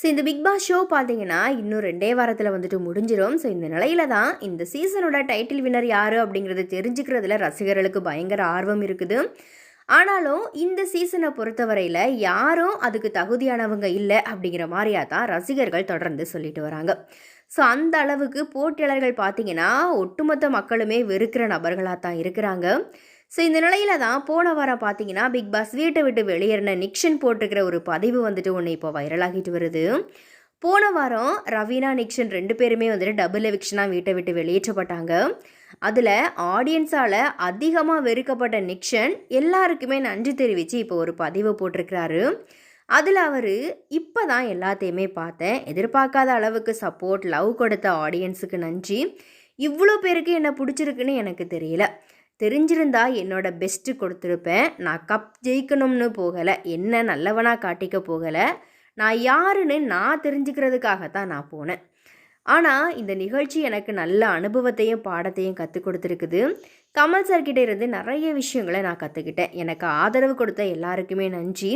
So இந்த big Boss show பார்த்தீங்கன்னா இன்னும் ரெண்டே வாரத்தில் வந்துட்டு முடிஞ்சிடும் ஸோ இந்த நிலையில தான் இந்த சீசனோட டைட்டில் வின்னர் யார் அப்படிங்கிறது தெரிஞ்சுக்கிறதுல ரசிகர்களுக்கு பயங்கர ஆர்வம் இருக்குது. ஆனாலும் இந்த சீசனை பொறுத்தவரையில் யாரும் அதுக்கு தகுதியானவங்க இல்லை அப்படிங்கிற மாதிரியா தான் ரசிகர்கள் தொடர்ந்து சொல்லிட்டு வராங்க. ஸோ அந்த அளவுக்கு போட்டியாளர்கள் பார்த்தீங்கன்னா ஒட்டுமொத்த மக்களுமே வெறுக்கிற நபர்களாக தான் இருக்கிறாங்க. ஸோ இந்த நிலையில தான் போன வாரம் பார்த்தீங்கன்னா பிக் பாஸ் வீட்டை விட்டு வெளியேறின நிக்ஷன் போட்டிருக்கிற ஒரு பதிவு வந்துட்டு ஒன்று இப்போ வைரலாகிட்டு வருது. போன வாரம் ரவீனா நிக்ஷன் ரெண்டு பேருமே வந்துட்டு டபுள் எவிக்ஷனாக வீட்டை விட்டு வெளியேற்றப்பட்டாங்க. அதில் ஆடியன்ஸால் அதிகமாக வெறுக்கப்பட்ட நிக்ஷன் எல்லாருக்குமே நன்றி தெரிவித்து இப்போ ஒரு பதிவு போட்டிருக்கிறாரு. அதில் அவர் இப்போ தான் எல்லாத்தையுமே பார்த்தேன். எதிர்பார்க்காத அளவுக்கு சப்போர்ட் லவ் கொடுத்த ஆடியன்ஸுக்கு நன்றி. இவ்வளோ பேருக்கு என்ன பிடிச்சிருக்குன்னு எனக்கு தெரியல. தெரிஞ்சிருந்தா என்னோட பெஸ்ட்டு கொடுத்துருப்பேன். நான் கப் ஜெயிக்கணும்னு போகலை. என்ன நல்லவனாக காட்டிக்க போகலை. நான் யாருன்னு நான் தெரிஞ்சுக்கிறதுக்காக தான் நான் போனேன். ஆனால் இந்த நிகழ்ச்சி எனக்கு நல்ல அனுபவத்தையும் பாடத்தையும் கற்றுக் கொடுத்துருக்குது. கமல் சார்கிட்ட இருந்து நிறைய விஷயங்களை நான் கற்றுக்கிட்டேன் எனக்கு ஆதரவு கொடுத்த எல்லாருக்குமே நன்றி.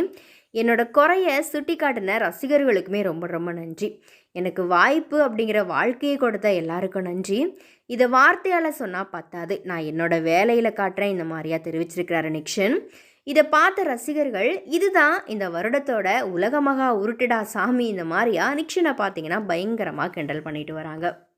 என்னோட குறைய சுட்டி காட்டின ரசிகர்களுக்குமே ரொம்ப ரொம்ப நன்றி. எனக்கு வாய்ப்பு அப்படிங்கிற வாழ்க்கையை கொடுத்த எல்லாருக்கும் நன்றி. இதை வார்த்தையால் சொன்னால் பத்தாது. நான் என்னோட வேலையில் காட்டுறேன். இந்த மாதிரியா தெரிவிச்சிருக்கிறாரு நிக்ஷன். இதை பார்த்த ரசிகர்கள் இதுதான் இந்த வருடத்தோட உலகமகா உருட்டுடா சாமி இந்த மாதிரியா? நிக்ஷனை பார்த்தீங்கன்னா பயங்கரமாக கிண்டல் பண்ணிட்டு வராங்க.